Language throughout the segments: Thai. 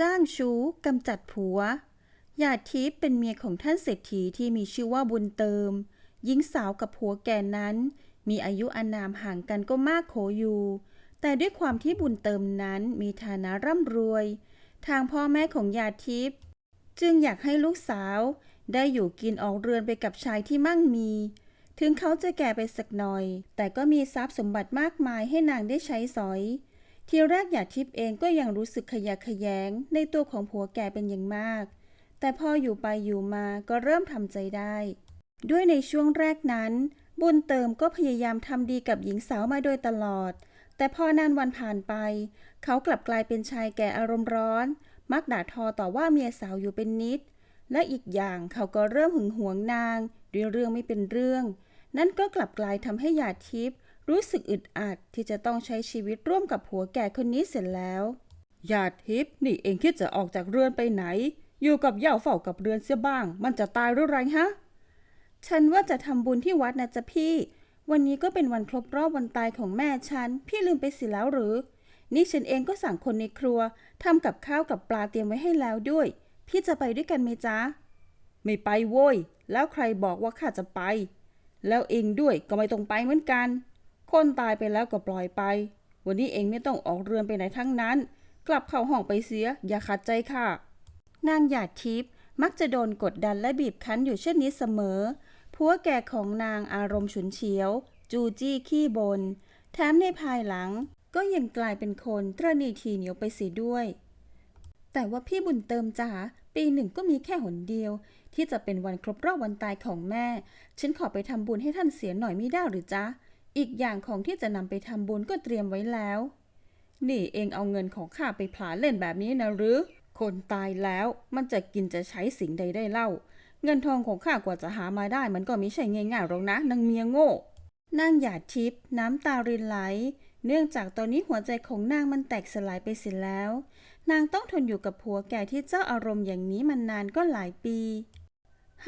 จ้างชู้กำจัดผัวหยาดทิพย์เป็นเมียของท่านเศรษฐีที่มีชื่อว่าบุญเติม หญิงสาวกับผัวแก่นั้น มีอายุอานามห่างกันก็มากโขอยู่ แต่ด้วยความที่บุญเติมนั้นมีฐานะร่ำรวย ทางพ่อแม่ของหยาดทิพย์จึงอยากให้ลูกสาว ได้อยู่กินออกเรือนไปกับชายที่มั่งมี ถึงเขาจะแก่ไปสักหน่อย แต่ก็มีทรัพย์สมบัติมากมายให้นางได้ใช้สอย ทีแรกหยาทิพย์เองก็ยังรู้สึกขยะแขยงในตัวของผัวแก่เป็นอย่างมาก แต่พออยู่ไปอยู่มาก็เริ่มทำใจได้ ด้วยในช่วงแรกนั้น บุญเติมก็พยายามทำดีกับหญิงสาวมาโดยตลอด แต่พอนานวันผ่านไป เขากลับกลายเป็นชายแก่อารมณ์ร้อน มักด่าทอต่อว่าเมียสาวอยู่เป็นนิด และอีกอย่างเขาก็เริ่มหึงหวงนาง ด้วยเรื่องไม่เป็นเรื่อง นั่นก็กลับกลายทำให้หยาทิพย์ รู้สึกอึดอัดที่จะต้องใช้ชีวิตร่วมกับผัวแก่คนนี้เสร็จแล้วหยาดทิพย์นี่เองคิดจะออกจากเรือนไปไหน อยู่กับเหย่าเฝ้ากับเรือนเสียบ้าง มันจะตายหรือไรฮะ ฉันว่าจะทำบุญที่วัดนะจ๊ะพี่ วันนี้ก็เป็นวันครบรอบวันตายของแม่ฉัน พี่ลืมไปสิแล้วหรือ นี่ฉันเองก็สั่งคนในครัวทำกับข้าวกับปลาเตรียมไว้ให้แล้วด้วย พี่จะไปด้วยกันไหมจ๊ะ ไม่ไปโว้ย แล้วใครบอกว่าข้าจะไป แล้วเองด้วยก็ไม่ต้องไปเหมือนกัน คนตายไปแล้วก็ปล่อยไป วันนี้เองไม่ต้องออกเรือนไปไหนทั้งนั้น กลับเข้าห้องไปเสีย อย่าขัดใจข้านางหยาดทิพย์มักจะโดนกดดันและบีบคั้นอยู่เช่นนี้เสมอ ผัวแก่ของนางอารมณ์ฉุนเฉียว จูจี้ขี้บน แถมในภายหลัง ก็ยังกลายเป็นคนตระหนี่ทีเหนียวไปเสียด้วย แต่ว่าพี่บุญเติมจ๋าปีหนึ่งก็มีแค่หนเดียว ที่จะเป็นวันครบรอบวันตายของแม่ ฉันขอไปทำบุญให้ท่านเสียหน่อยไม่ได้หรือจ๊ะ อีกอย่างของที่จะนำไปทำบุญก็เตรียมไว้แล้ว นี่เองเอาเงินของข้าไปผลาเล่นแบบนี้นะหรือ คนตายแล้วมันจะกินจะใช้สิ่งใดได้เล่า เงินทองของข้ากว่าจะหามาได้ มันก็ไม่ใช่ง่ายๆหรอกนะนางเมียโง่นางหยาดทิพย์น้ำตารินไหล เนื่องจากตอนนี้หัวใจของนางมันแตกสลายไปเสียแล้ว นางต้องทนอยู่กับผัวแก่ที่เจ้าอารมณ์อย่างนี้มันนานก็หลายปี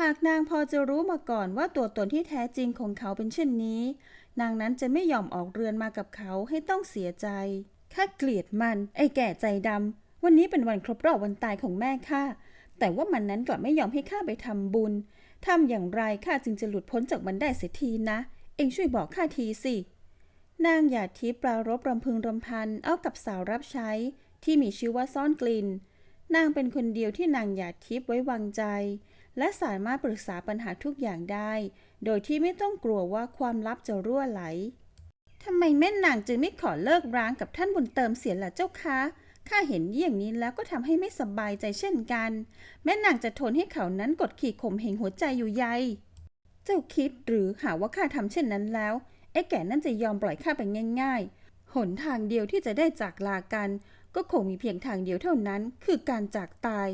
หากนางพอจะรู้มาก่อนว่าตัวตนที่แท้จริงของเขาเป็นเช่นนี้ นางนั้นจะไม่ยอมออกเรือนมากับเขาให้ต้องเสียใจ ข้าเกลียดมัน ไอ้แก่ใจดำ วันนี้เป็นวันครบรอบวันตายของแม่ข้า แต่ว่ามันนั้นกลับไม่ยอมให้ข้าไปทำบุญ ทำอย่างไรข้าจึงจะหลุดพ้นจากมันได้เสียทีนะ เองช่วยบอกข้าทีสิ นางหยาดทิปรารบรำพึงรำพัน เอากับสาวรับใช้ ที่มีชื่อว่าซ่อนกลิ่น นางเป็นคนเดียวที่นางหยาดทิพไว้วางใจ และสามารถปรึกษาปัญหาทุกอย่างได้ โดยที่ไม่ต้องกลัวว่าความลับจะรั่วไหลทำไมแม่นางจึงไม่ขอเลิกร้างกับท่านบุญเติมเสียล่ะเจ้าคะข้าเห็นอย่างนี้แล้วก็ทำให้ไม่สบายใจเช่นกัน แม่นางจะทนให้เขานั้นกดขี่ข่มเหงหัวใจอยู่ใยเจ้าคิดหรือหาว่าข้าทำเช่นนั้นแล้วไอ้แก่นั่นจะยอมปล่อยข้าไปง่าย ๆ หนทางเดียวที่จะได้จากลากัน ก็คงมีเพียงทางเดียวเท่านั้น คือการจากตาย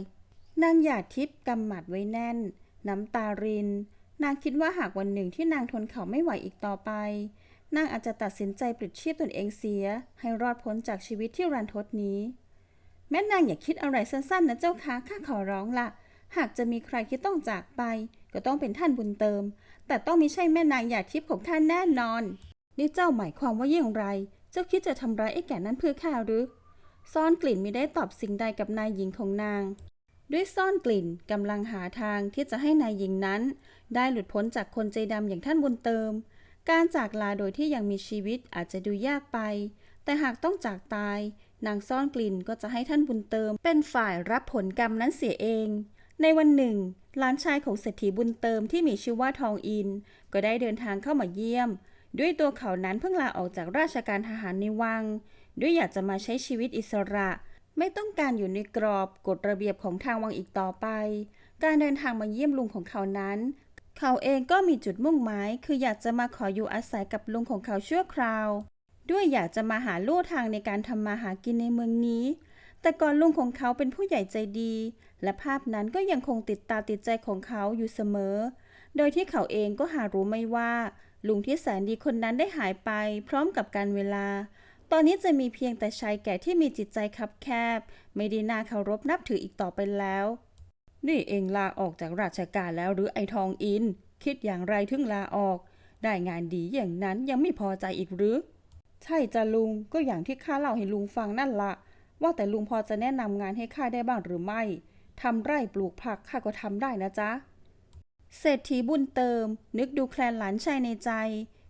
นางหยาดทิพย์กำหมัดไว้แน่น น้ำตาริน นางคิดว่าหากวันหนึ่งที่นางทนเขาไม่ไหวอีกต่อไป นางอาจจะตัดสินใจปลิดชีพตนเองเสีย ให้รอดพ้นจากชีวิตที่รันทดนี้ แม่นางอย่าคิดอะไรสั้นๆนะเจ้าคะข้าขอร้องละ หากจะมีใครที่ต้องจากไป ก็ต้องเป็นท่านบุญเติม แต่ต้องไม่ใช่แม่นางหยาดทิพย์ของท่านแน่นอน นี่เจ้าหมายความว่าอย่างไร เจ้าคิดจะทำร้ายไอ้แก่นั้นเพื่อข้าหรือ ซ่อนกลิ่นไม่ได้ตอบสิ่งใดกับนายหญิงของนาง ด้วยซ่อนกลิ่นกำลังหาทางที่จะให้นายหญิงนั้น ได้หลุดพ้นจากคนใจดำอย่างท่านบุญเติม การจากลาโดยที่ยังมีชีวิตอาจจะดูยากไป แต่หากต้องจากตาย นางซ่อนกลิ่นก็จะให้ท่านบุญเติม เป็นฝ่ายรับผลกรรมนั้นเสียเอง ในวันหนึ่งหลานชายของเศรษฐีบุญเติมที่มีชื่อว่าทองอิน ก็ได้เดินทางเข้ามาเยี่ยม ด้วยตัวเขานั้นเพิ่งลาออกจากราชการทหารในวัง ด้วยอยากจะมาใช้ชีวิตอิสระ ไม่ต้องการอยู่ในกรอบกฎระเบียบของทางวังอีกต่อไป การเดินทางมาเยี่ยมลุงของเขานั้น เขาเองก็มีจุดมุ่งหมาย คืออยากจะมาขออยู่อาศัยกับลุงของเขาชั่วคราว ด้วยอยากจะมาหาลู่ทางในการทำมาหากินในเมืองนี้ แต่ก่อนลุงของเขาเป็นผู้ใหญ่ใจดี และภาพนั้นก็ยังคงติดตาติดใจของเขาอยู่เสมอ โดยที่เขาเองก็หารู้ไม่ว่า ลุงที่แสนดีคนนั้นได้หายไปพร้อมกับการเวลา ตอนนี้จะมีเพียงแต่ชายแก่ที่มีจิตใจคับแคบ ไม่ได้น่าเคารพนับถืออีกต่อไปแล้ว นี่เองลาออกจากราชการแล้วหรือไอทองอิน คิดอย่างไรถึงลาออก ได้งานดีอย่างนั้นยังไม่พอใจอีกหรือ ใช่จ้ะลุงก็อย่างที่ข้าเล่าให้ลุงฟังนั่นละ ว่าแต่ลุงพอจะแนะนำงานให้ข้าได้บ้างหรือไม่ทำไร่ปลูกผักข้าก็ทำได้นะจ๊ะเศรษฐีบุญเติม นึกดูแคลนหลานชายในใจ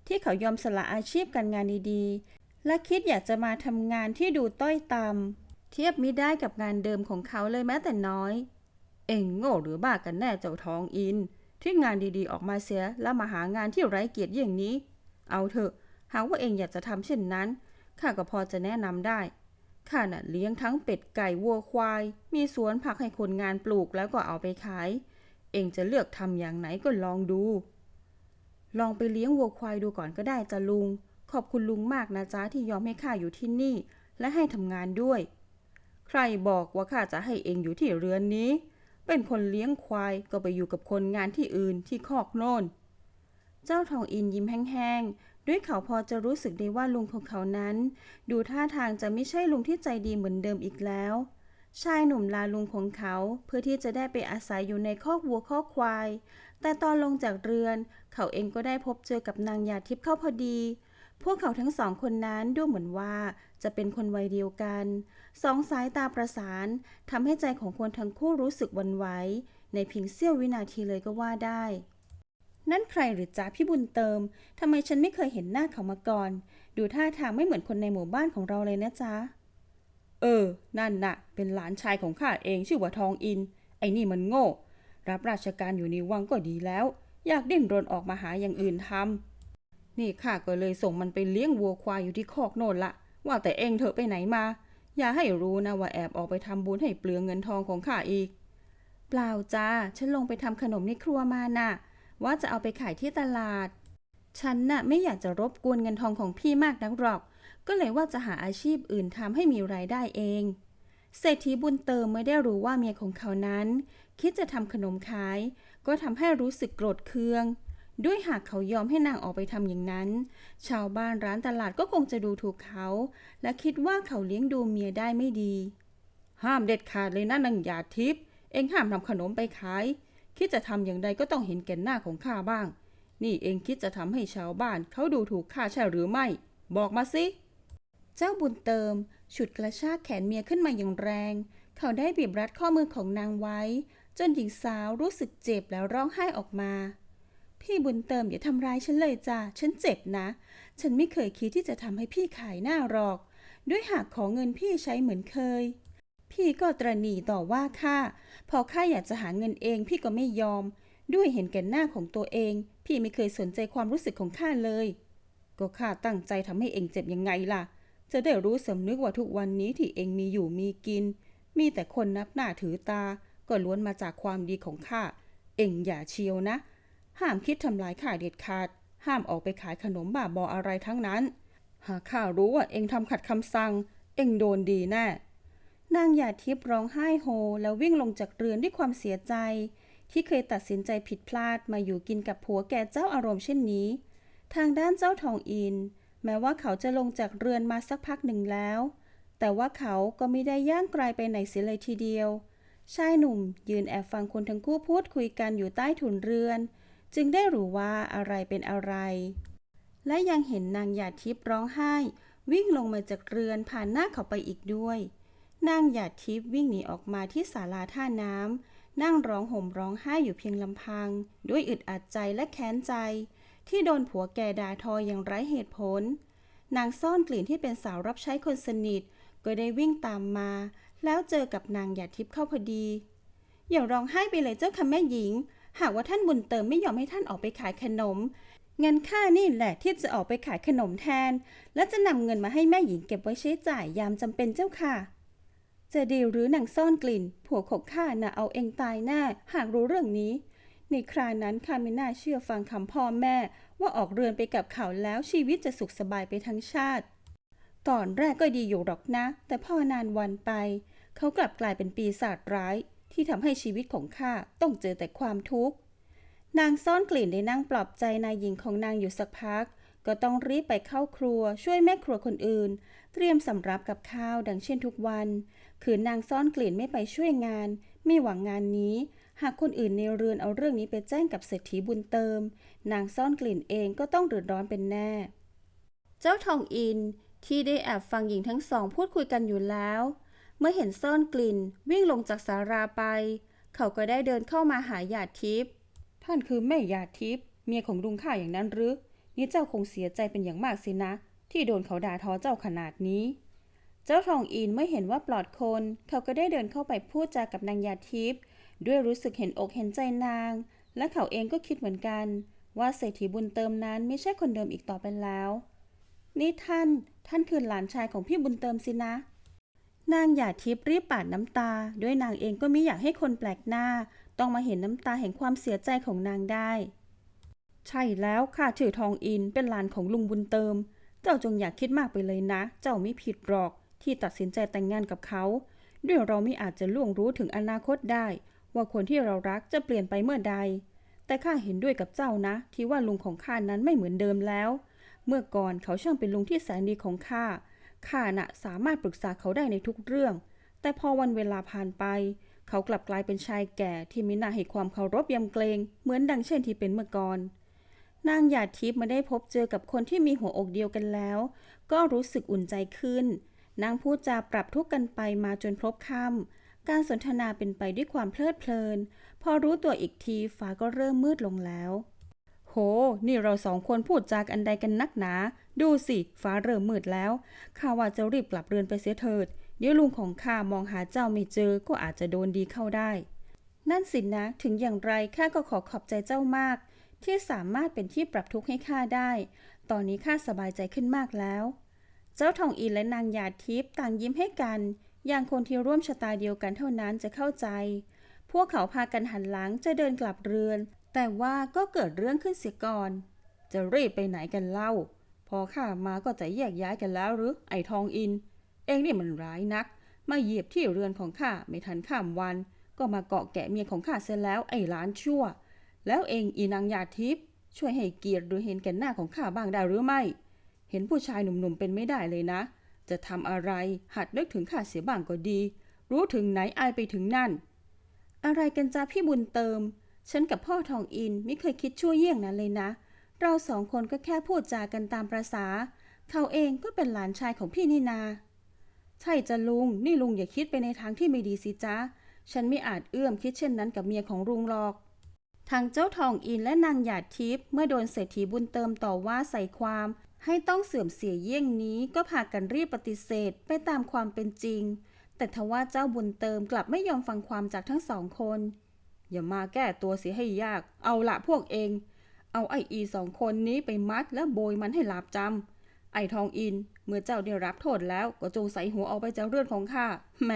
ที่เขายอมสละอาชีพการงานดีๆ และคิดอยากจะมาทำงานที่ดูต้อยต่ำเทียบมิได้กับงานเดิมของเขาเลยแม้แต่น้อย เอ็งโง่หรือบ้ากันแน่เจ้าทองอิน ที่งานดีๆออกมาเสียแล้วมาหางานที่ไร้เกียรติอย่างนี้ เอาเถอะ หากว่าเอ็งอยากจะทำเช่นนั้นข้าก็พอจะแนะนำได้ข้าน่ะเลี้ยงทั้งเป็ดไก่วัวควาย มีสวนผักให้คนงานปลูกแล้วก็เอาไปขาย เอ็งจะเลือกทำอย่างไหนก็ลองดู ลองไปเลี้ยงวัวควายดูก่อนก็ได้จ้ะลุง ขอบคุณลุงมากนะจ๊ะที่ยอมให้ข้าอยู่ที่นี่ และให้ทำงานด้วย ใครบอกว่าข้าจะให้เองอยู่ที่เรือนนี้ เป็นคนเลี้ยงควายก็ไปอยู่กับคนงานที่อื่นที่คอกโน่น เจ้าทองอินยิ้มแห้งๆ ด้วยเขาพอจะรู้สึกได้ว่าลุงของเขานั้น ดูท่าทางจะไม่ใช่ลุงที่ใจดีเหมือนเดิมอีกแล้วชายหนุ่มลาลุงของเขาเพื่อที่จะได้ไปอาศัยอยู่ในคอกวัวคอกควาย แต่ตอนลงจากเรือน เขาเองก็ได้พบเจอกับนางยาทิพย์เข้าพอดี พวกเขาทั้งสองคนนั้นดูเหมือนว่าจะเป็นคนวัยเดียวกัน สองสายตาประสานทำให้ใจของคนทั้งคู่รู้สึกวันไหวในเพียงเสี้ยววินาทีเลยก็ว่าได้ นั่นใครหรือจ๊ะพี่บุญเติมทำไมฉันไม่เคยเห็นหน้าเขามาก่อน ดูท่าทางไม่เหมือนคนในหมู่บ้านของเราเลยนะจ๊ะ เออ นั่นน่ะ เป็นหลานชายของข้าเองชื่อว่าทองอิน ไอ้นี่มันโง่ รับราชการอยู่ในวังก็ดีแล้ว อยากดิ้นรนออกมาหาอย่างอื่นทำ นี่ข้าก็เลยส่งมันไปเลี้ยงวัวควายอยู่ที่คอกโน่นละ ว่าแต่เองเถอะไปไหนมา อย่าให้รู้นะว่าแอบออกไปทำบุญให้เปลืองเงินทองของข้าอีก เปล่าจ้า ฉันลงไปทำขนมในครัวมาน่ะ ว่าจะเอาไปขายที่ตลาด ฉันน่ะไม่อยากจะรบกวนเงินทองของพี่มากนักหรอก ก็เลยว่าจะหาอาชีพอื่นทำให้มีรายได้เอง เศรษฐีบุญเติมไม่ได้รู้ว่าเมียของเขานั้น คิดจะทำขนมขาย ก็ทำให้รู้สึกโกรธเคือง ด้วยหากเขายอมให้นางออกไปทำอย่างนั้น ชาวบ้านร้านตลาดก็คงจะดูถูกเขา และคิดว่าเขาเลี้ยงดูเมียได้ไม่ดี ห้ามเด็ดขาดเลยนะนางหยาทิพย์เองห้ามทำขนมไปขาย คิดจะทำอย่างใดก็ต้องเห็นแก่นหน้าของข้าบ้าง นี่เองคิดจะทำให้ชาวบ้านเขาดูถูกข้าใช่หรือไม่ บอกมาสิเจ้าบุญเติมฉุดกระชากแขนเมียขึ้นมาอย่างแรง เขาได้บีบรัดข้อมือของนางไว้ จนหญิงสาวรู้สึกเจ็บแล้วร้องไห้ออกมา พี่บุญเติมอย่าทำร้ายฉันเลยจ้ะฉันเจ็บนะ ฉันไม่เคยคิดที่จะทำให้พี่ขายหน้าหรอก ด้วยหากขอเงินพี่ใช้เหมือนเคย พี่ก็ตรหนีต่อว่าข้า พอข้าอยากจะหาเงินเองพี่ก็ไม่ยอม ด้วยเห็นแก่หน้าของตัวเอง พี่ไม่เคยสนใจความรู้สึกของข้าเลย ก็ข้าตั้งใจทำให้เองเจ็บยังไงล่ะ จะได้รู้สำนึกว่าทุกวันนี้ที่เองมีอยู่มีกิน มีแต่คนนับหน้าถือตา ก็ล้วนมาจากความดีของข้า เองอย่าเชียวนะ ห้ามคิดทำลายข้าเด็ดขาด ห้ามออกไปขายขนมบ้าบออะไรทั้งนั้น หากข้ารู้ว่าเองทำขัดคำสั่ง เองโดนดีแน่ นางหยาดทิพย์ร้องไห้โฮ แล้ววิ่งลงจากเรือนด้วยความเสียใจ ที่เคยตัดสินใจผิดพลาดมาอยู่กินกับผัวแก่เจ้าอารมณ์เช่นนี้ ทางด้านเจ้าทองอิน แม้ว่าเขาจะลงจากเรือนมาสักพักหนึ่งแล้ว แต่ว่าเขาก็ไม่ได้ย่างไกลไปไหนเสียเลยทีเดียว ชายหนุ่มยืนแอบฟังคนทั้งคู่พูดคุยกันอยู่ใต้ถุนเรือน จึงได้รู้ว่าอะไรเป็นอะไร และยังเห็นนางหยาดทิพย์ร้องไห้ วิ่งลงมาจากเรือนผ่านหน้าเขาไปอีกด้วย นางหยาดทิพย์วิ่งหนีออกมาที่ศาลาท่าน้ำนั่งร้องห่มร้องไห้อยู่เพียงลำพัง ด้วยอึดอัดใจและแค้นใจ ที่โดนผัวแก่ด่าทออย่างไร้เหตุผล นางซ่อนกลิ่นที่เป็นสาวรับใช้คนสนิท ก็ได้วิ่งตามมา แล้วเจอกับนางหยาดทิพย์เข้าพอดีอย่าร้องไห้ไปเลยเจ้าค่ะแม่หญิง หากว่าท่านบุญเติมไม่ยอมให้ท่านออกไปขายขนมงั้นข้านี่แหละที่จะออกไปขายขนมแทน และจะนำเงินมาให้แม่หญิงเก็บไว้ใช้จ่ายยามจำเป็นเจ้าค่ะ จะดีหรือนางซ่อนกลิ่น ผัวของข้าน่ะเอาเองตายแน่หากรู้เรื่องนี้ ในครานั้นข้าไม่น่าเชื่อฟังคำพ่อแม่ ว่าออกเรือนไปกับเขาแล้วชีวิตจะสุขสบายไปทั้งชาติ ตอนแรกก็ดีอยู่หรอกนะ แต่พอนานวันไป เขากลับกลายเป็นปีศาจร้าย ที่ทำให้ชีวิตของข้าต้องเจอแต่ความทุกข์ นางซ่อนกลิ่นได้นั่งปลอบใจนายหญิงของนางอยู่สักพัก ก็ต้องรีบไปเข้าครัวช่วยแม่ครัวคนอื่น เตรียมสำรับกับข้าวดังเช่นทุกวัน คือนางซ่อนกลิ่นไม่ไปช่วยงาน ไม่หวังงานนี้ หากคนอื่นในเรือนเอาเรื่องนี้ไปแจ้งกับเศรษฐีบุญเติม นางซ่อนกลิ่นเองก็ต้องเดือดร้อนเป็นแน่ เจ้าทองอินที่ได้แอบฟังหญิงทั้งสองพูดคุยกันอยู่แล้ว เมื่อเห็นซ่อนกลิ่น วิ่งลงจากสาราไป เขาก็ได้เดินเข้ามาหาหยาดทิพย์ท่านคือแม่หยาทิพย์เมียของลุงข้าอย่างนั้นหรือ นี่เจ้าคงเสียใจเป็นอย่างมากสินะ ที่โดนเขาด่าทอเจ้าขนาดนี้ เจ้าทองอินเมื่อเห็นว่าปลอดคน เขาก็ได้เดินเข้าไปพูดจากับนางหยาทิพย์ด้วยรู้สึกเห็นอกเห็นใจนาง และเขาเองก็คิดเหมือนกัน ว่าเศรษฐีบุญเติมนั้นไม่ใช่คนเดิมอีกต่อไปแล้ว นี่ท่าน ท่านคือหลานชายของพี่บุญเติมสินะ นางหยาทิพย์รีบปาดน้ำตา ด้วยนางเองก็ไม่อยากให้คนแปลกหน้า ต้องมาเห็นน้ำตาแห่งความเสียใจของนางได้ ใช่แล้วข้าชื่อทองอินเป็นหลานของลุงบุญเติม เจ้าจงอย่าคิดมากไปเลยนะ เจ้าไม่ผิดหรอกที่ตัดสินใจแต่งงานกับเขา ด้วยเราไม่อาจจะล่วงรู้ถึงอนาคตได้ ว่าคนที่เรารักจะเปลี่ยนไปเมื่อใด แต่ข้าเห็นด้วยกับเจ้านะ ที่ว่าลุงของข้านั้นไม่เหมือนเดิมแล้ว เมื่อก่อนเขาช่างเป็นลุงที่แสนดีของข้า ข้าน่ะสามารถปรึกษาเขาได้ในทุกเรื่อง แต่พอวันเวลาผ่านไป เขากลับกลายเป็นชายแก่ที่มีหน้าให้ความเคารพยำเกรงเหมือนดังเช่นที่เป็นเมื่อก่อน นางหยาดทิพย์มาได้พบเจอกับคนที่มีหัวอกเดียวกันแล้ว ก็รู้สึกอุ่นใจขึ้น นางพูดจาปรับทุกกันไปมาจนพบค่ำการสนทนาเป็นไปด้วยความเพลิดเพลิน พอรู้ตัวอีกทีฟ้าก็เริ่มมืดลงแล้ว โห นี่เราสองคนพูดจากอันใดกันนักหนา ดูสิ ฟ้าเริ่มมืดแล้ว ข้าว่าจะรีบกลับเรือนไปเสียเถิด เดี๋ยวลุงของข้ามองหาเจ้าไม่เจอ ก็อาจจะโดนดีเข้าได้ นั่นสินะ ถึงอย่างไรข้าก็ขอขอบใจเจ้ามาก ที่สามารถเป็นที่ปรับทุกข์ให้ข้าได้ ตอนนี้ข้าสบายใจขึ้นมากแล้ว เจ้าทองอินและนางหยาดทิพย์ต่างยิ้มให้กัน อย่างคนที่ร่วมชะตาเดียวกันเท่านั้นจะเข้าใจพวกเขาพากันหันหลังจะเดินกลับเรือน แต่ว่าก็เกิดเรื่องขึ้นเสียก่อน จะรีบไปไหนกันเล่า พอข้ามาก็จะแยกย้ายกันแล้วหรือ ไอ้ทองอิน เองนี่มันร้ายนัก มาเหยียบที่เรือนของข้าไม่ทันข้ามวัน ก็มาเกาะแกะเมียของข้าเสียแล้วไอ้ล้านชั่ว แล้วเองอีนางยาทิพย์ช่วยให้เกียรติหรือเห็นแก่หน้าของข้าบ้างได้หรือไม่ เห็นผู้ชายหนุ่มๆเป็นไม่ได้เลยนะ จะทำอะไรหัดนึกถึงข้าเสียบ้างก็ดี รู้ถึงไหนอายไปถึงนั่น อะไรกันจ้าพี่บุญเติม ฉันกับพ่อทองอินไม่เคยคิดชั่วเยี่ยงนั้นเลยนะ เราสองคนก็แค่พูดจากันตามประษา เขาเองก็เป็นหลานชายของพี่นี่นา ใช่จะลุง นี่ลุงอย่าคิดไปในทางที่ไม่ดีสิจ๊ะฉันไม่อาจเอื้อมคิดเช่นนั้นกับเมียของลุงหรอก ทางเจ้าทองอินและนางหยาดทิพย์เมื่อโดนเศรษฐีบุญเติมต่อว่าใส่ความ ให้ต้องเสื่อมเสียเยี่ยงนี้ก็พากันรีบปฏิเสธไปตามความเป็นจริง แต่ทว่าเจ้าบุญเติมกลับไม่ยอมฟังความจากทั้งสองคน อย่ามาแก้ตัวเสียให้ยาก เอาละพวกเอง เอาไออีสองคนนี้ไปมัดและโบยมันให้หลาบจำ ไอทองอิน เมื่อเจ้าได้รับโทษแล้วก็จงใส่หัวเอาไปจากเรือนของข้า แหม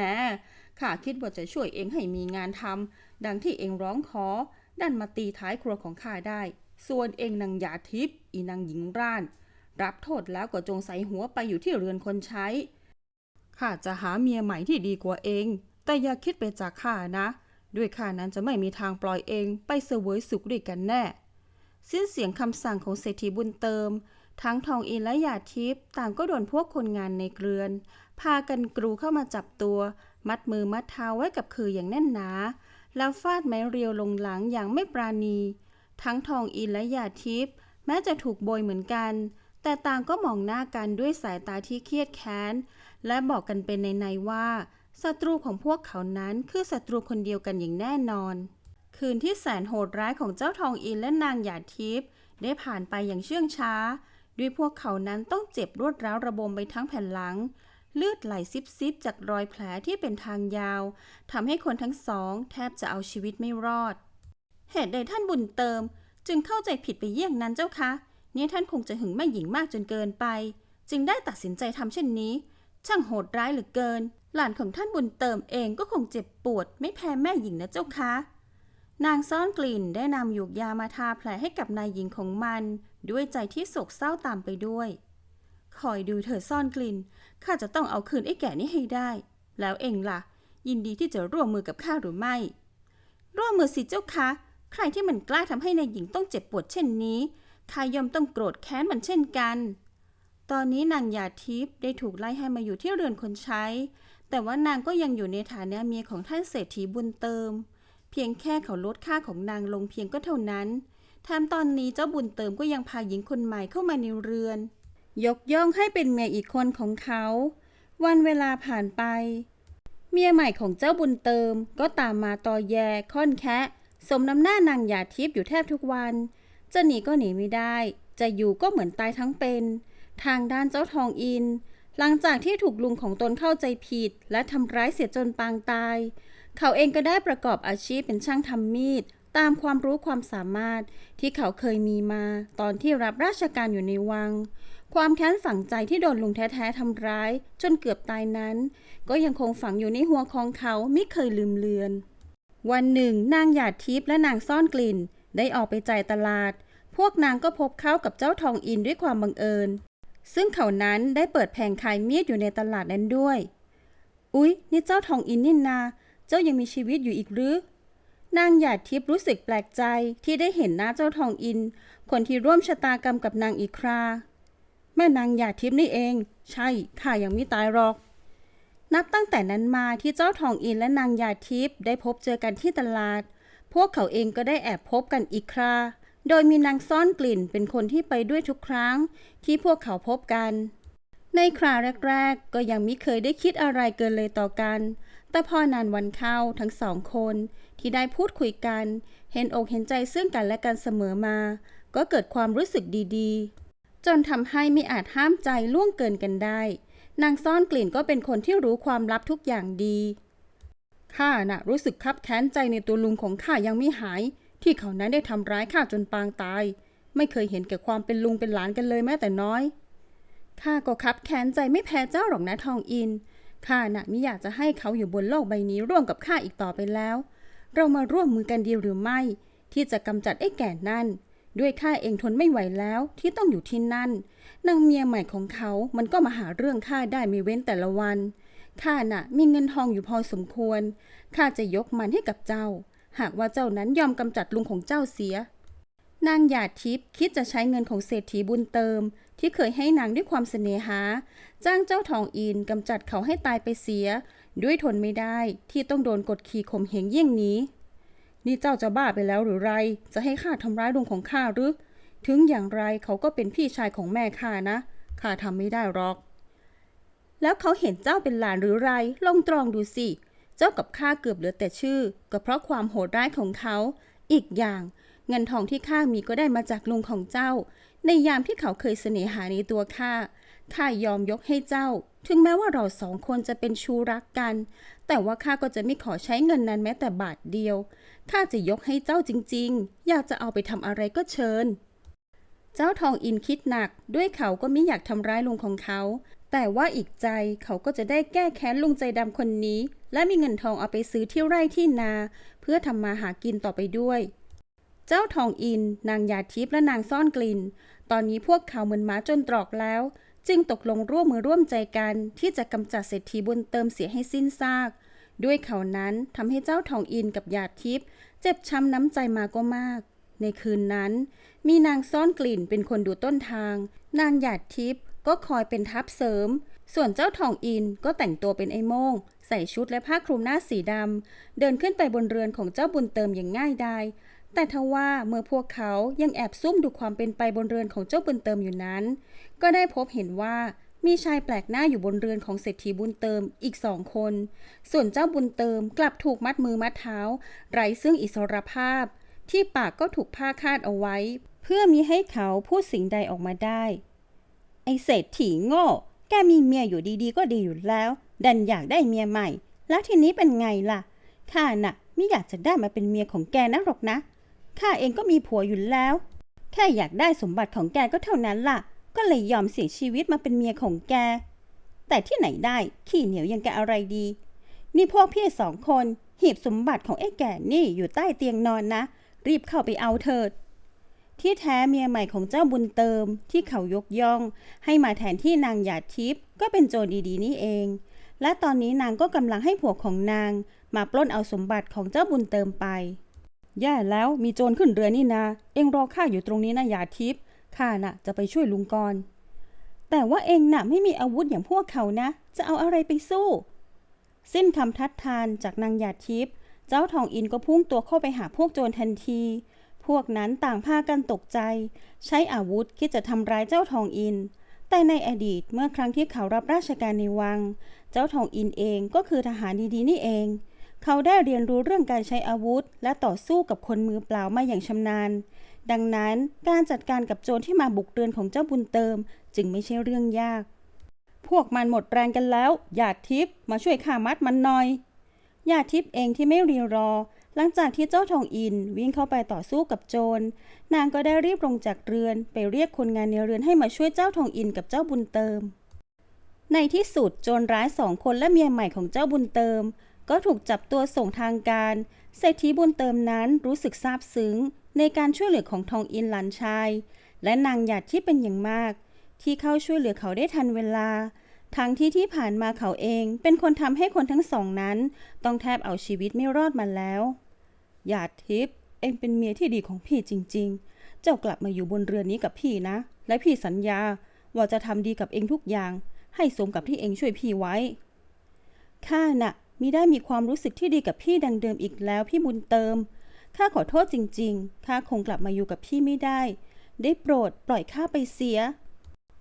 ข้าคิดว่าจะช่วยเองให้มีงานทำ ดังที่เองร้องขอ ดันมาตีท้ายครัวของข้าได้ ส่วนเองนางยาทิพย์ อีนางหญิงร่าน รับโทษแล้วก็จงใส่หัวไปอยู่ที่เรือนคนใช้ ข้าจะหาเมียใหม่ที่ดีกว่าเอง แต่อย่าคิดไปจากข้านะ ด้วยข้านั้นจะไม่มีทางปล่อยเองไปเสวยสุขด้วยกันแน่ สิ้นเสียงคำสั่งของเศรษฐีบุญเติม ทั้งทองอินและหยาทิพย์ต่างก็โดนพวกคนงานในเกลือน พากันกรูเข้ามาจับตัว มัดมือมัดเท้าไว้กับคืออย่างแน่นหนา แล้วฟาดไม้เรียวลงหลังอย่างไม่ปราณี ทั้งทองอินและหยาทิพย์แม้จะถูกโบยเหมือนกัน แต่ต่างก็มองหน้ากันด้วยสายตาที่เครียดแค้น และบอกกันเป็นในในๆว่า ศัตรูของพวกเขานั้นคือศัตรูคนเดียวกันอย่างแน่นอน คืนที่แสนโหดร้ายของเจ้าทองอินและนางหยาดทิพย์ได้ผ่านไปอย่างเชื่องช้า ด้วยพวกเขานั้นต้องเจ็บรวดร้าวระบมไปทั้งแผ่นหลัง เลือดไหลซิบๆจากรอยแผลที่เป็นทางยาวทำให้คนทั้งสอง แทบจะเอาชีวิตไม่รอด เหตุใดท่านบุญเติม จึงเข้าใจผิดไปเยี่ยงนั้นเจ้าคะนี่ท่านคงจะหึงแม่หญิงมากจนเกินไป จึงได้ตัดสินใจทำเช่นนี้ ช่างโหดร้ายเหลือเกิน หลานของท่านบุญเติมเองก็คงเจ็บปวด ไม่แพ้แม่หญิงนะเจ้าคะ นางซ่อนกลิ่นได้นำหยูกยามาทาแผลให้กับนายหญิงของมัน ด้วยใจที่โศกเศร้าตามไปด้วย คอยดูเธอซ่อนกลิ่นข้าจะต้องเอาคืนไอ้แก่นี้ให้ได้ แล้วเองล่ะ ยินดีที่จะร่วมมือกับข้าหรือไม่ ร่วมมือสิเจ้าคะ ใครที่มันกล้าทำให้นายหญิงต้องเจ็บปวดเช่นนี้ข้ายอมต้องโกรธแค้นมันเช่นกัน ตอนนี้นางยาทิพย์ได้ถูกไล่ให้มาอยู่ที่เรือนคนใช้ แต่ว่านางก็ยังอยู่ในฐานะเมียของท่านเศรษฐีบุญเติม เพียงแค่เขาลดค่าของนางลงเพียงก็เท่านั้นแถมตอนนี้เจ้าบุญเติมก็ยังพาหญิงคนใหม่เข้ามาในเรือน ยกย่องให้เป็นเมียอีกคนของเขา วันเวลาผ่านไป เมียใหม่ของเจ้าบุญเติมก็ตามมาตอแยค่อนแคะ สมน้ำหน้านางหยาทิพย์อยู่แทบทุกวัน จะหนีก็หนีไม่ได้ จะอยู่ก็เหมือนตายทั้งเป็น ทางด้านเจ้าทองอิน หลังจากที่ถูกลุงของตนเข้าใจผิด และทำร้ายเสียจนปางตาย เขาเองก็ได้ประกอบอาชีพเป็นช่างทำมีด ตามความรู้ความสามารถที่เขาเคยมีมา ตอนที่รับราชการอยู่ในวัง ความแค้นฝังใจที่โดนลุงแท้ๆทำร้าย จนเกือบตายนั้น ก็ยังคงฝังอยู่ในหัวของเขาไม่เคยลืมเลือน วันหนึ่ง นางหยาดทิพย์และนางซ่อนกลิ่น ได้ออกไปจ่ายตลาด พวกนางก็พบเข้ากับเจ้าทองอินด้วยความบังเอิญ ซึ่งเขานั้นได้เปิดแผงขายมีดอยู่ในตลาดนั้นด้วย อุ๊ย นี่เจ้าทองอินนี่นา เจ้ายังมีชีวิตอยู่อีกหรือ นางหยาดทิพย์รู้สึกแปลกใจที่ได้เห็นหน้าเจ้าทองอิน คนที่ร่วมชะตากรรมกับนางอีครา แม่นางหยาดทิพย์นี่เอง ใช่ข้ายังไม่ตายหรอก นับตั้งแต่นั้นมาที่เจ้าทองอินและนางหยาดทิพย์ได้พบเจอกันที่ตลาด พวกเขาเองก็ได้แอบพบกันอีกครา โดยมีนางซ่อนกลิ่นเป็นคนที่ไปด้วยทุกครั้งที่พวกเขาพบกัน ในคราแรก ๆ ก็ยังไม่เคยได้คิดอะไรเกินเลยต่อกัน แต่พอนานวันเข้าทั้งสองคนที่ได้พูดคุยกัน เห็นอกเห็นใจซึ่งกันและกันเสมอมา ก็เกิดความรู้สึกดีๆ จนทำให้ไม่อาจห้ามใจล่วงเกินกันได้ นางซ่อนกลิ่นก็เป็นคนที่รู้ความลับทุกอย่างดีข้าน่ะรู้สึกคับแค้นใจในตัวลุงของข้ายังไม่หาย ที่เขานั้นได้ทำร้ายข้าจนปางตาย ไม่เคยเห็นแก่ความเป็นลุงเป็นหลานกันเลยแม้แต่น้อยข้าก็คับแค้นใจไม่แพ้เจ้าหรอกนะทองอินข้าน่ะไม่อยากจะให้เขาอยู่บนโลกใบนี้ร่วมกับข้าอีกต่อไปแล้ว เรามาร่วมมือกันดีหรือไม่ ที่จะกำจัดไอ้แก่นั่น ด้วยข้าเองทนไม่ไหวแล้วที่ต้องอยู่ที่นั่นนางเมียใหม่ของเขา มันก็มาหาเรื่องข้าได้ไม่เว้นแต่ละวันข้าน่ะมีเงินทองอยู่พอสมควรข้าจะยกมันให้กับเจ้า หากว่าเจ้านั้นยอมกำจัดลุงของเจ้าเสีย นางหยาดทิพย์คิดจะใช้เงินของเศรษฐีบุญเติม ที่เคยให้นางด้วยความเสน่หา จ้างเจ้าทองอินกำจัดเขาให้ตายไปเสีย ด้วยทนไม่ได้ที่ต้องโดนกดขี่ข่มเหงเยี่ยงนี้ นี่เจ้าจะบ้าไปแล้วหรือไร จะให้ข้าทำร้ายลุงของข้าหรือ ถึงอย่างไรเขาก็เป็นพี่ชายของแม่ข้านะข้าทำไม่ได้หรอก แล้วเขาเห็นเจ้าเป็นหลานหรือไร ลองตรองดูสิเจ้ากับข้าเกือบเหลือแต่ชื่อ ก็เพราะความโหดร้ายของเขา อีกอย่างเงินทองที่ข้ามีก็ได้มาจากลุงของเจ้า ในยามที่เขาเคยเสน่หาในตัวข้า ข้ายอมยกให้เจ้า ถึงแม้ว่าเราสองคนจะเป็นชู้รักกัน แต่ว่าข้าก็จะไม่ขอใช้เงินนั้นแม้แต่บาทเดียว ข้าจะยกให้เจ้าจริง ๆ อยากจะเอาไปทำอะไรก็เชิญ เจ้าทองอินคิดหนัก ด้วยเขาก็ไม่อยากทำร้ายลุงของเขา แต่ว่าอีกใจเขาก็จะได้แก้แค้นลุงใจดำคนนี้ และมีเงินทองเอาไปซื้อที่ไร่ที่นา เพื่อทำมาหากินต่อไปด้วย เจ้าทองอิน นางยาทิพย์และนางซ่อนกลิ่น ตอนนี้พวกเขาเหมือนหมาจนตรอกแล้ว จึงตกลงร่วมมือร่วมใจกันที่จะกำจัดเศรษฐีบุญเติมเสียให้สิ้นซาก ด้วยเขานั้นทำให้เจ้าทองอินกับยาทิพย์เจ็บช้ำน้ำใจมาก็มาก ในคืนนั้น มีนางซ่อนกลิ่นเป็นคนดูต้นทาง นางหยาดทิพย์ ก็คอยเป็นทัพเสริม ส่วนเจ้าทองอินก็แต่งตัวเป็นไอ้โมง ใส่ชุดและผ้าคลุมหน้าสีดำ เดินขึ้นไปบนเรือนของเจ้าบุญเติมอย่างง่ายดายแต่ทว่าเมื่อพวกเขายังแอบซุ่มดูความเป็นไปบนเรือนของเจ้าบุญเติมอยู่นั้น ก็ได้พบเห็นว่ามีชายแปลกหน้าอยู่บนเรือนของเศรษฐีบุญเติมอีกสองคน ส่วนเจ้าบุญเติมกลับถูกมัดมือมัดเท้า ไร้ซึ่งอิสรภาพ ที่ปากก็ถูกผ้าคาดเอาไว้ เพื่อมิให้เขาพูดสิ่งใดออกมาได้ ไอเศรษฐีโง่ แกมีเมียอยู่ดีๆ ก็ดีอยู่แล้ว ดันอยากได้เมียใหม่ แล้วทีนี้เป็นไงล่ะ ข้าน่ะไม่อยากจะได้มาเป็นเมียของแกนะหรอกนะ ข้าเองก็มีผัวอยู่แล้ว แค่อยากได้สมบัติของแกก็เท่านั้นล่ะ ก็เลยยอมเสียชีวิตมาเป็นเมียของแก แต่ที่ไหนได้ ขี้เหนียวยังแกอะไรดี นี่พวกพี่สองคนหีบสมบัติของไอ้แก่นี่อยู่ใต้เตียงนอนนะ รีบเข้าไปเอาเถิด ที่แท้เมียใหม่ของเจ้าบุญเติมที่เขายกย่อง ให้มาแทนที่นางหยาดทิพย์ก็เป็นโจรดีๆนี่เอง และตอนนี้นางก็กำลังให้ผัวของนาง มาปล้นเอาสมบัติของเจ้าบุญเติมไป แย่แล้วมีโจรขึ้นเรือนี่นา เองรอข้าอยู่ตรงนี้นะหยาดทิพย์ข้าน่ะจะไปช่วยลุงกรแต่ว่าเองน่ะไม่มีอาวุธอย่างพวกเขานะ จะเอาอะไรไปสู้ สิ้นคำทัดทานจากนางหยาดทิพย์เจ้าทองอินก็พุ่งตัวเข้าไปหาพวกโจรทันที พวกนั้นต่างพากันตกใจ ใช้อาวุธคิดจะทำร้ายเจ้าทองอิน แต่ในอดีตเมื่อครั้งที่เขารับราชการในวัง เจ้าทองอินเองก็คือทหารดีๆนี่เอง เขาได้เรียนรู้เรื่องการใช้อาวุธ และต่อสู้กับคนมือเปล่ามาอย่างชำนาญ ดังนั้นการจัดการกับโจรที่มาบุกเรือนของเจ้าบุญเติม จึงไม่ใช่เรื่องยาก พวกมันหมดแรงกันแล้วหยาดทิพย์มาช่วยข้ามัดมันหน่อยหยาดทิพย์เองที่ไม่รีรอ หลังจากที่เจ้าทองอินวิ่งเข้าไปต่อสู้กับโจร นางก็ได้รีบลงจากเรือนไปเรียกคนงานในเรือนให้มาช่วยเจ้าทองอินกับเจ้าบุญเติม ในที่สุดโจรร้ายสองคนและเมียใหม่ของเจ้าบุญเติม ก็ถูกจับตัวส่งทางการเศรษฐีบุญเติมนั้นรู้สึกซาบซึ้ง ในการช่วยเหลือของทองอินหลานชาย และนางหยาดที่เป็นอย่างมาก ที่เข้าช่วยเหลือเขาได้ทันเวลา ทั้งที่ที่ผ่านมาเขาเองเป็นคนทำให้คนทั้งสองนั้น ต้องแทบเอาชีวิตไม่รอดมาแล้วหยาดทิพย์เองเป็นเมียที่ดีของพี่จริง ๆ เจ้ากลับมาอยู่บนเรือนนี้กับพี่นะ และพี่สัญญาว่าจะทำดีกับเองทุกอย่าง ให้สมกับที่เองช่วยพี่ไว้ ข้าน่ะมิได้มีความรู้สึกที่ดีกับพี่ดังเดิมอีกแล้วพี่บุญเติม ข้าขอโทษจริง ๆ ข้าคงกลับมาอยู่กับพี่ไม่ได้ ได้โปรดปล่อยข้าไปเสีย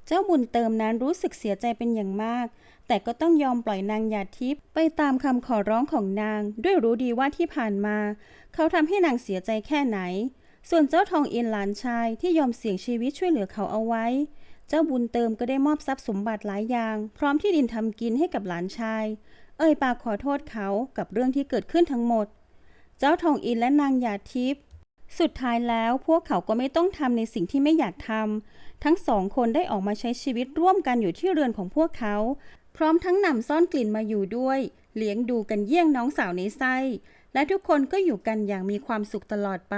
เจ้าบุญเติมนั้นรู้สึกเสียใจเป็นอย่างมาก แต่ก็ต้องยอมปล่อยนางหยาทิพย์ไปตามคำขอร้องของนาง ด้วยรู้ดีว่าที่ผ่านมา เขาทำให้นางเสียใจแค่ไหน ส่วนเจ้าทองอ็นหลานชายที่ยอมเสี่ยงชีวิตช่วยเหลือเขาเอาไว้ เจ้าบุญเติมก็ได้มอบทรัพย์สมบัติหลายอย่าง พร้อมที่ดินทำกินให้กับหลานชาย เอ่ยปากขอโทษเขากับเรื่องที่เกิดขึ้นทั้งหมด เจ้าทองอินและนางหยาทิพย์สุดท้ายแล้วพวกเขาก็ไม่ต้องทำในสิ่งที่ไม่อยากทำ ทั้งสองคนได้ออกมาใช้ชีวิตร่วมกันอยู่ที่เรือนของพวกเขา พร้อมทั้งนำซ่อนกลิ่นมาอยู่ด้วย เลี้ยงดูกันเยี่ยงน้องสาวในไส้ และทุกคนก็อยู่กันอย่างมีความสุขตลอดไป